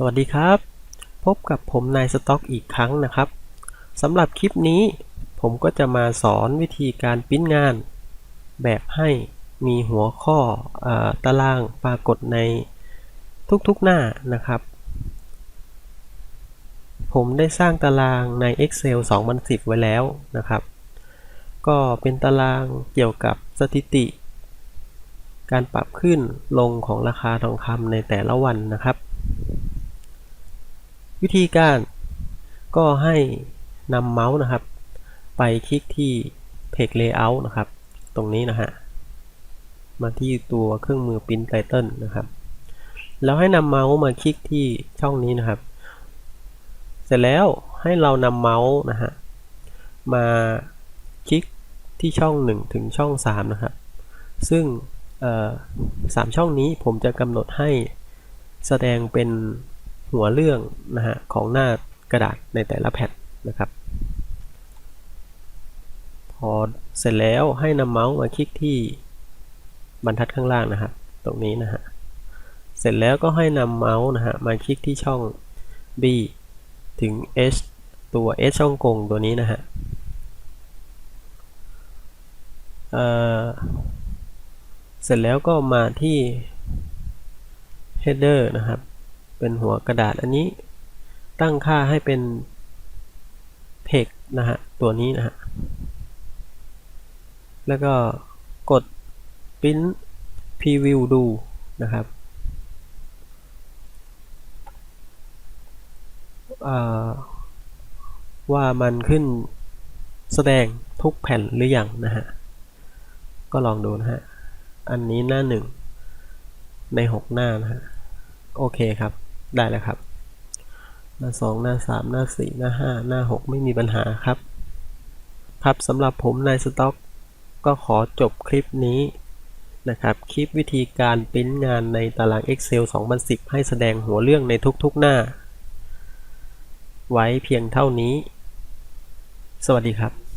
สวัสดีครับ พบกับผมนายสต็อกอีกครั้งนะครับสำหรับคลิปนี้ ผมก็จะมาสอนวิธีการปิ้นงาน แบบให้มีหัวข้ออตารางปรากฏในทุกๆหน้านะครับ ผมได้สร้างตารางใน Excel 2010 ไว้แล้วนะครับ ก็เป็นตารางเกี่ยวกับสถิติ การปรับขึ้นลงของราคาทองคำในแต่ละวันนะครับ วิธีการก็ให้นำเมาส์นะครับ ไปคลิกที่ Page Layout นะครับ ตรงนี้นะฮะมาที่ตัวเครื่องมือ Print Title นะครับ แล้วให้นำเมาส์มาคลิกที่ช่องนี้นะครับ เสร็จแล้วให้เรานำเมาส์นะฮะมาคลิกที่ช่อง 1 ถึงช่อง 3 นะครับ ซึ่งสามช่องนี้ผมจะกำหนดให้แสดงเป็น หัวเรื่องนะฮะของหน้ากระดาษในแต่ละแผ่นนะครับ พอเสร็จแล้วให้นำเมาส์มาคลิกที่บรรทัดข้างล่างนะครับ ตรงนี้นะฮะเสร็จแล้วก็ให้นำเมาส์นะฮะมาคลิกที่ช่อง B ถึง H ตัว H ช่องกงตัวนี้นะฮะเเสร็จแล้วก็มาที่ header นะครับ เป็นหัวกระดาษอันนี้ ตั้งค่าให้เป็น text นะฮะ ตัวนี้นะฮะ แล้วก็กด print preview ดูนะครับว่ามันขึ้นแสดงทุกแผ่นหรืออยังนะฮะ ก็ลองดูนะฮะ อันนี้หน้าหนึ่งในหกหน้านะฮะ โอเคครับ ได้แล้วครับ หน้าสองหน้าสามหน้าสี่หน้าห้าหน้าหกไม่มีปัญหาครับ ครับสำหรับผมนายสต็อก ก็ขอจบคลิปนี้นะครับ คลิปวิธีการปริ้นงานในตาราง Excel 2010 ให้แสดงหัวเรื่องในทุกๆหน้า ไว้เพียงเท่านี้ สวัสดีครับ